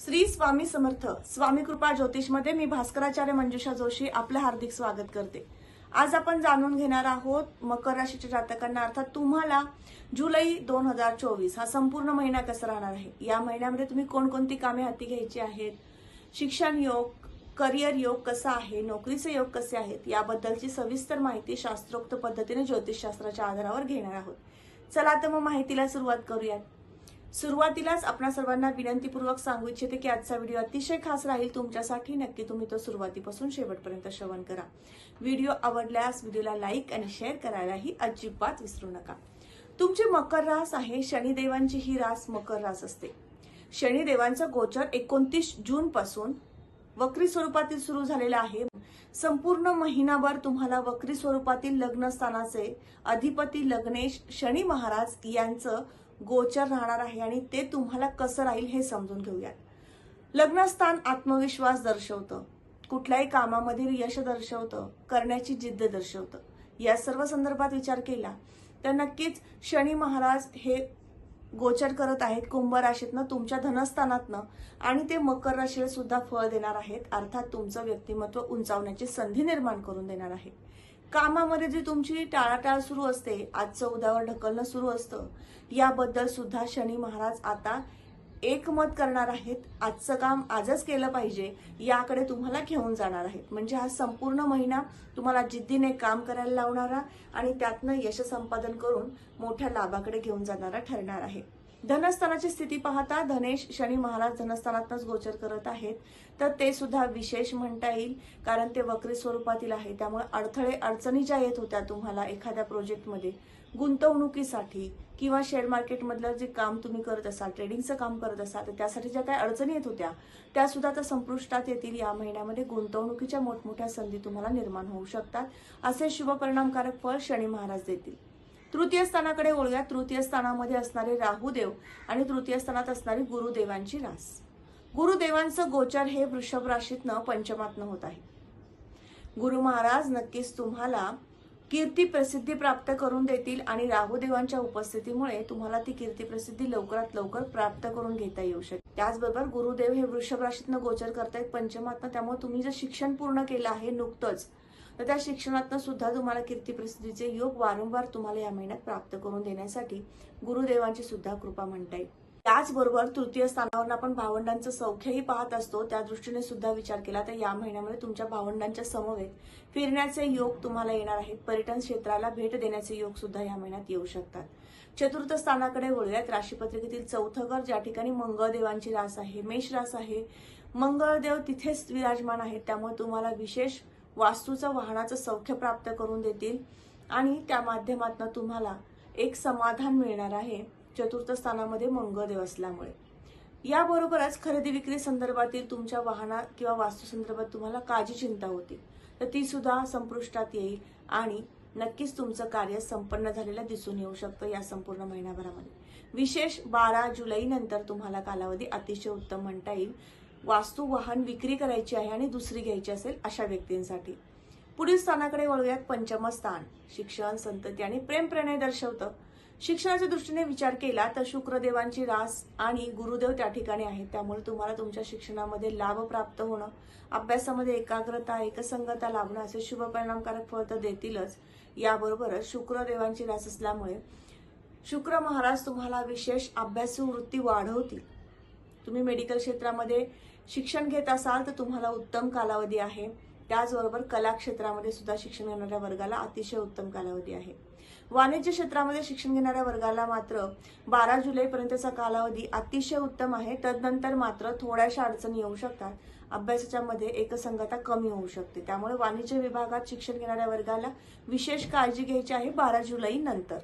श्री स्वामी समर्थ स्वामी कृपा ज्योतिषमध्ये मी भास्कराचार्य मंजुषा जोशी आपलं हार्दिक स्वागत करते. आज आपण जाणून घेणार आहोत मकर राशीच्या जातकांना. अर्थात तुम्हाला जुलै दोन हजार चोवीस हा संपूर्ण महिना कसा राहणार आहे? या महिन्यामध्ये तुम्ही कोणकोणती कामे हाती घ्यायची आहेत? शिक्षण योग करिअर योग कसा आहे? नोकरीचे योग कसे आहेत? याबद्दलची सविस्तर माहिती शास्त्रोक्त पद्धतीने ज्योतिषशास्त्राच्या आधारावर घेणार आहोत. चला तर मग माहितीला सुरुवात करूयात. सुरुवातीलाच आपणा सर्वांना विनंतीपूर्वक सांगू इच्छिते की आजचा व्हिडिओ अतिशय खास राहील तुमच्यासाठी. नक्की तुम्ही तो सुरुवातीपासून शेवटपर्यंत श्रवण करा. व्हिडिओ आवडल्यास व्हिडिओला लाईक आणि शेअर करायलाही अजिबात विसरू नका. तुमची मकर रास आहे शनिदेवांची ही रास मकर रास असते. शनिदेवांचा गोचर एकोणतीस जून पासून वक्री स्वरूपातील सुरू झालेला आहे. संपूर्ण महिनाभर तुम्हाला वक्री स्वरूपातील लग्नस्थानाचे अधिपती लग्नेश शनी महाराज यांचं गोचर राहणार आहे आणि ते तुम्हाला कसं राहील हे समजून घेऊयात. लग्नस्थान आत्मविश्वास दर्शवतं. कुठल्याही कामामध्ये यश दर्शवतं. करण्याची जिद्द दर्शवतं. या सर्व संदर्भात विचार केला तर नक्कीच शनी महाराज हे गोचर करत आहेत कुंभ राशीतनं तुमच्या धनस्थानातनं आणि ते मकर राशीला सुद्धा फळ देणार आहेत. अर्थात तुमचं व्यक्तिमत्व उंचावण्याची संधी निर्माण करून देणार आहे. कामामध्ये जी तुमची टाळाटाळ सुरू असते आजचं उद्यावर ढकलणं सुरू असतं याबद्दल सुद्धा शनी महाराज आता एकमत करणार आहेत. आजचं काम आजच केलं पाहिजे याकडे तुम्हाला घेऊन जाणार आहेत. म्हणजे हा संपूर्ण महिना तुम्हाला जिद्दीने काम करायला लावणारा आणि त्यातनं यश संपादन करून मोठ्या लाभाकडे घेऊन जाणारा ठरणार आहे. धनस्थानाची स्थिती पाहता धनेश शनी महाराज धनस्थानातच गोचर करत आहेत. तर ते सुद्धा विशेष म्हणता येईल कारण ते वक्री स्वरूपातील आहे. त्यामुळे अडथळे अडचणी ज्या येत होत्या तुम्हाला एखाद्या प्रोजेक्टमध्ये गुंतवणुकीसाठी किंवा शेअर मार्केटमधलं जे काम तुम्ही करत असाल ट्रेडिंगचं काम करत असाल तर त्यासाठी ज्या काही अडचणी येत होत्या त्या सुद्धा आता संपुष्टात येतील. या महिन्यामध्ये गुंतवणुकीच्या मोठमोठ्या संधी तुम्हाला निर्माण होऊ शकतात. असे शुभपरिणामकारक फळ शनी महाराज देतील. तृतीय स्थानाकडे वळूया. तृतीय स्थानामध्ये असणारे राहुदेव आणि तृतीय स्थानात असणारी गुरुदेवांची रास. गुरुदेवांचं गोचर हे वृषभ राशीतनं पंचमातनं होत आहे. गुरु महाराज नक्कीच तुम्हाला कीर्ती प्रसिद्धी प्राप्त करून देतील आणि राहुदेवांच्या उपस्थितीमुळे तुम्हाला ती कीर्ती प्रसिद्धी लवकरात लवकर प्राप्त करून घेता येऊ शकते त्याचबरोबर गुरुदेव हे वृषभ राशीतनं गोचर करतायत पंचमातनं. त्यामुळे तुम्ही जे शिक्षण पूर्ण केलं आहे नुकतंच तर त्या शिक्षणातनं सुद्धा तुम्हाला कीर्ती प्रसिद्धीचे योग वारंवार तुम्हाला या महिन्यात प्राप्त करून देण्यासाठी गुरुदेवांची सुद्धा कृपा म्हणता येईल. त्याचबरोबर तृतीय स्थानावर आपण भावंडांचं सौख्यही पाहत असतो त्या दृष्टीने सुद्धा विचार केला तर या महिन्यामध्ये तुमच्या भावंडांच्या समवेत फिरण्याचे योग तुम्हाला येणार आहेत. पर्यटन क्षेत्राला भेट देण्याचे योग सुद्धा या महिन्यात येऊ शकतात. चतुर्थ स्थानाकडे वळूयात. राशीपत्रिकेतील चौथं घर ज्या ठिकाणी मंगळदेवांची रास आहे मेष रास आहे. मंगळदेव तिथेच विराजमान आहेत त्यामुळे तुम्हाला विशेष वास्तूचं वाहनाचं सौख्य प्राप्त करून देतील आणि त्या माध्यमातून तुम्हाला एक समाधान मिळणार आहे चतुर्थ स्थानामध्ये मंगळदेव असल्यामुळे याबरोबरच खरेदी विक्री संदर्भातील तुमच्या वाहना किंवा वास्तू संदर्भात तुम्हाला काळजी चिंता होती. तर ती सुद्धा संपुष्टात येईल आणि नक्कीच तुमचं कार्य संपन्न झालेलं दिसून येऊ शकतं या संपूर्ण महिन्याभरामध्ये विशेष बारा जुलै नंतर तुम्हाला कालावधी अतिशय उत्तम म्हणता येईल. वास्तू वाहन विक्री करायची आहे आणि दुसरी घ्यायची असेल अशा व्यक्तींसाठी. पुढील स्थानाकडे वळूयात पंचम स्थान. शिक्षण संतती आणि प्रेम प्रणय दर्शवतं. शिक्षणाच्या दृष्टीने विचार केला तर शुक्रदेवांची रास आणि गुरुदेव त्या ठिकाणी आहेत. त्यामुळे तुम्हाला तुमच्या शिक्षणामध्ये लाभ प्राप्त होणं अभ्यासामध्ये एकाग्रता एकसंगता लाभणं असे शुभ परिणामकारक फळ तर देतीलच. याबरोबरच शुक्रदेवांची रास असल्यामुळे शुक्र महाराज तुम्हाला विशेष अभ्यासू वृत्ती वाढवतील. तुम्ही मेडिकल क्षेत्रामध्ये शिक्षण घेत असाल तर तुम्हाला उत्तम कालावधी आहे. त्याचबरोबर कला क्षेत्रामध्ये सुद्धा शिक्षण घेणाऱ्या वर्गाला अतिशय उत्तम कालावधी आहे. वाणिज्य क्षेत्रामध्ये शिक्षण घेणाऱ्या वर्गाला मात्र बारा जुलैपर्यंतचा कालावधी अतिशय उत्तम आहे. तदनंतर मात्र थोड्याशा अडचणी येऊ शकतात. अभ्यासाच्या मध्ये एकसंगता कमी होऊ शकते. त्यामुळे वाणिज्य विभागात शिक्षण घेणाऱ्या वर्गाला विशेष काळजी घ्यायची आहे बारा जुलै नंतर.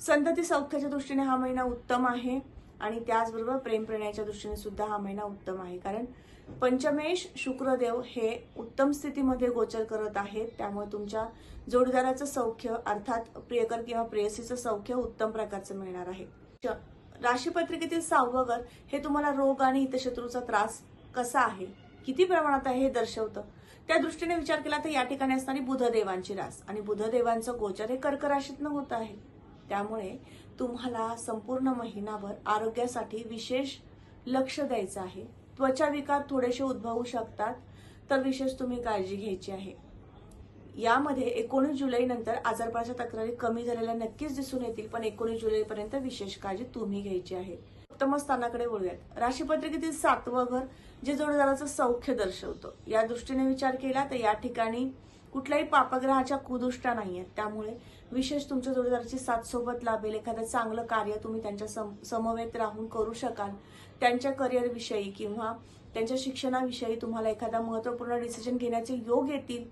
संतती सौख्याच्या दृष्टीने हा महिना उत्तम आहे. आणि त्याचबरोबर प्रेम प्रणयाच्या दृष्टीने सुद्धा हा महिना उत्तम आहे. कारण पंचमेश शुक्रदेव हे उत्तम स्थितीमध्ये गोचर करत आहेत. त्यामुळे तुमच्या जोडीदाराचं सौख्य अर्थात प्रियकर किंवा प्रेयसीचं सौख्य उत्तम प्रकारचं मिळणार आहे. च- राशीपत्रिकेतील सहावं घर हे तुम्हाला रोग आणि हितशत्रूचा त्रास कसा आहे? किती प्रमाणात आहे हे दर्शवतं? त्या दृष्टीने विचार केला तर या ठिकाणी असणारी बुधदेवांची रास आणि बुधदेवांचं गोचर हे कर्क राशीतनं होत आहे. त्यामुळे तुम्हाला संपूर्ण महिनाभर आरोग्यासाठी विशेष लक्ष द्यायचं आहे. त्वचा विकार थोडेसे उद्भवू शकतात तर विशेष तुम्ही काळजी घ्यायची आहे. यामध्ये एकोणीस जुलै नंतर आजारपणाच्या तक्रारी कमी झालेल्या नक्कीच दिसून येतील पण एकोणीस जुलैपर्यंत विशेष काळजी तुम्ही घ्यायची आहे. उत्तम स्थानाकडे वळूयात. राशीपत्रिकेतील सातवं घर जे जोडदाराचं सौख्य दर्शवतं. या दृष्टीने विचार केला तर या ठिकाणी कुठल्याही पापग्रहाच्या कुदृष्टा नाही आहेत त्यामुळे विशेष तुमच्या जोडीदाराची साथ सोबत लाभेल. एखादं चांगलं कार्य तुम्ही त्यांच्या सम- समवेत राहून करू शकाल. त्यांच्या करिअरविषयी किंवा त्यांच्या शिक्षणाविषयी तुम्हाला एखादा महत्त्वपूर्ण डिसिजन घेण्याचे योग येतील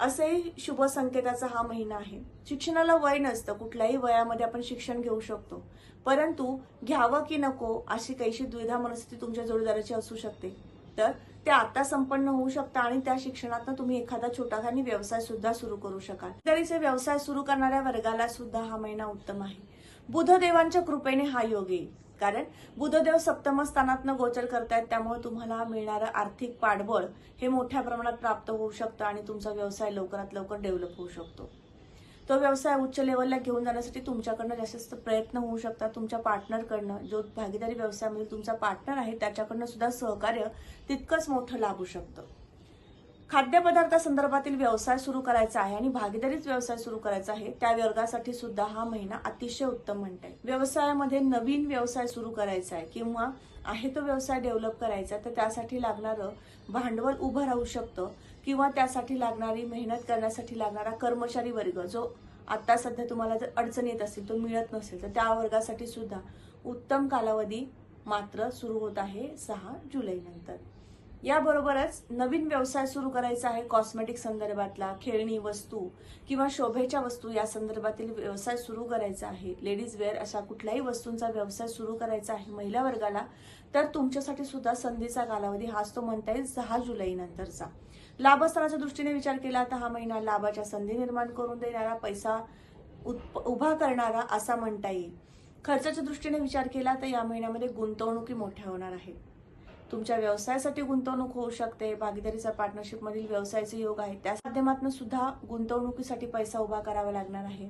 असे शुभ संकेताचा हा महिना आहे. शिक्षणाला वय नसतं. कुठल्याही वयामध्ये आपण शिक्षण घेऊ शकतो. परंतु घ्यावं की नको अशी काहीशी द्विधा मनस्थिती तुमच्या जोडीदाराची असू शकते. तर ते आता संपन्न होऊ शकतं आणि त्या शिक्षणातून तुम्ही एखादा छोटाखानी व्यवसाय सुद्धा सुरू करू शकाल. तरीचे व्यवसाय सुरू करणाऱ्या वर्गाला सुद्धा हा महिना उत्तम आहे. बुधदेवांच्या कृपेने हा योग येईल. कारण बुधदेव सप्तम स्थानातनं गोचर करतायत त्यामुळे तुम्हाला मिळणारं आर्थिक पाठबळ हे मोठ्या प्रमाणात प्राप्त होऊ शकतं आणि तुमचा व्यवसाय लवकरात लवकर डेव्हलप होऊ शकतो. तो व्यवसाय उच्च लेवलला घेऊन जाण्यासाठी तुमच्याकडनं जास्तीत प्रयत्न होऊ शकतात. तुमच्या पार्टनरकडनं जो भागीदारी व्यवसायामध्ये तुमचा पार्टनर आहे त्याच्याकडनं सुद्धा सहकार्य तितकंच मोठं लाभू शकतं. खाद्यपदार्थासंदर्भातील व्यवसाय सुरू करायचा आहे आणि भागीदारीच व्यवसाय सुरू करायचा आहे त्या वर्गासाठी सुद्धा हा महिना अतिशय उत्तम म्हणता येईल. व्यवसायामध्ये नवीन व्यवसाय सुरू करायचा आहे किंवा आहे तो व्यवसाय डेव्हलप करायचा आहे, तर त्यासाठी लागणारं भांडवल उभं राहू शकतं किंवा त्यासाठी लागणारी मेहनत करण्यासाठी लागणारा कर्मचारी वर्ग जो आता सध्या तुम्हाला जर अडचण येत असेल तो मिळत नसेल तर त्या वर्गासाठी सुद्धा उत्तम कालावधी मात्र सुरू होत आहे सहा जुलैनंतर. याबरोबरच नवीन व्यवसाय सुरू करायचा आहे. कॉस्मेटिक संदर्भातला खेळणी वस्तू किंवा शोभेच्या वस्तू या संदर्भातील व्यवसाय सुरू करायचा आहे. लेडीज वेअर अशा कुठल्याही वस्तूंचा व्यवसाय सुरू करायचा आहे महिला वर्गाला. तर तुमच्यासाठी सुद्धा संधीचा कालावधी हाच तो म्हणता येईल सहा जुलै नंतरचा. लाभस्थानाच्या दृष्टीने विचार केला तर हा महिना लाभाच्या संधी निर्माण करून देणारा पैसा उभा करणारा असा म्हणता येईल. खर्चाच्या दृष्टीने विचार केला तर या महिन्यामध्ये गुंतवणुकी मोठ्या होणार आहेत तुमच्या व्यवसायासाठी गुंतवणूक होऊ शकते भागीदारीचा पार्टनरशिप मधील व्यवसायाचे योग आहे त्या माध्यमातून सुद्धा गुंतवणुकीसाठी पैसा उभा करावा लागणार आहे.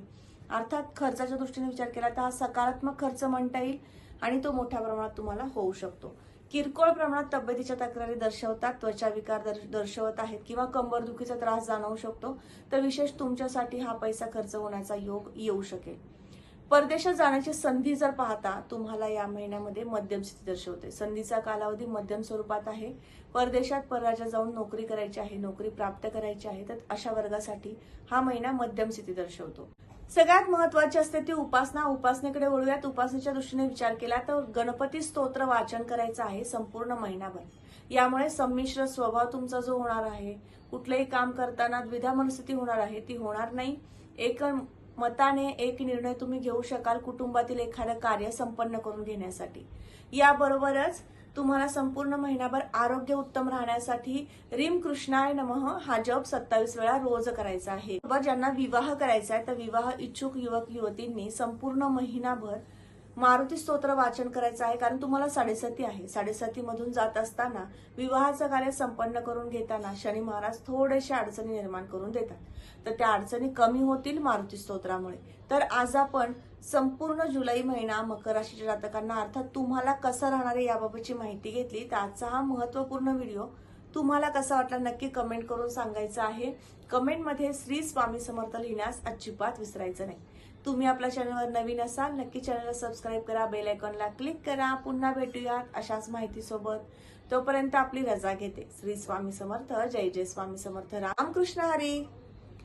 अर्थात खर्चाच्या दृष्टीने विचार केला तर हा सकारात्मक खर्च म्हणता येईल आणि तो मोठ्या प्रमाणात तुम्हाला होऊ शकतो. किरकोळ प्रमाणात तब्येतीच्या तक्रारी दर्शवतात त्वचा विकार दर्शवत आहेत किंवा कंबरदुखीचा त्रास जाणवू शकतो. तर विशेष तुमच्यासाठी हा पैसा खर्च होण्याचा योग येऊ शकेल. परदेशात जाण्याची संधी जर पाहता तुम्हाला या महिन्यामध्ये मध्यम स्थिती दर्शवते. संधीचा कालावधी मध्यम स्वरूपात आहे. परदेशात परराज्यात जाऊन नोकरी करायची आहे नोकरी प्राप्त करायची आहे तर अशा वर्गासाठी हा महिना मध्यम स्थिती दर्शवतो. सगळ्यात महत्वाची असते ती उपासना. उपासनेकडे वळूयात. उपासनेच्या दृष्टीने विचार केला तर गणपती स्तोत्र वाचन करायचं आहे संपूर्ण महिनाभर. यामुळे संमिश्र स्वभाव तुमचा जो होणार आहे कुठलंही काम करताना द्विधा मनस्थिती होणार आहे ती होणार नाही. एक मताने एक निर्णय तुम्ही घेऊ शकाल कुटुंबातील एखादं कार्य संपन्न करून घेण्यासाठी. याबरोबरच तुम्हाला संपूर्ण महिनाभर आरोग्य उत्तम राहण्यासाठी रिम कृष्णाय नमः हा जप सत्तावीस वेळा रोज करायचा आहे. बरं, ज्यांना विवाह करायचा आहे तर विवाह इच्छुक युवक युवतींनी संपूर्ण महिनाभर मारुती स्तोत्र वाचन करायचं आहे कारण तुम्हाला साडेसाती आहे. साडेसाती मधून जात असताना विवाहाचं कार्य संपन्न करून घेताना शनी महाराज थोडेशा अडचणी निर्माण करून देतात. तर त्या अडचणी कमी होतील मारुती स्तोत्रामुळे. तर आज आपण संपूर्ण जुलै महिना मकर राशीच्या जातकांना अर्थात तुम्हाला कसं राहणार आहे याबाबतची माहिती घेतली. तर आजचा हा महत्त्वपूर्ण व्हिडिओ तुम्हाला कसा वाटला नक्की कमेंट करून सांगायचं आहे. कमेंटमध्ये श्री स्वामी समर्थ लिहिण्यास अजिबात विसरायचं नाही. तुम्ही आपल्या चॅनलवर नवीन असाल नक्की चॅनलला सबस्क्राईब करा बेल आयकॉनला क्लिक करा. पुन्हा भेटूयात अशाच माहितीसोबत. तोपर्यंत आपली रजा घेते. श्री स्वामी समर्थ. जय जय स्वामी समर्थ. रामकृष्ण हरी.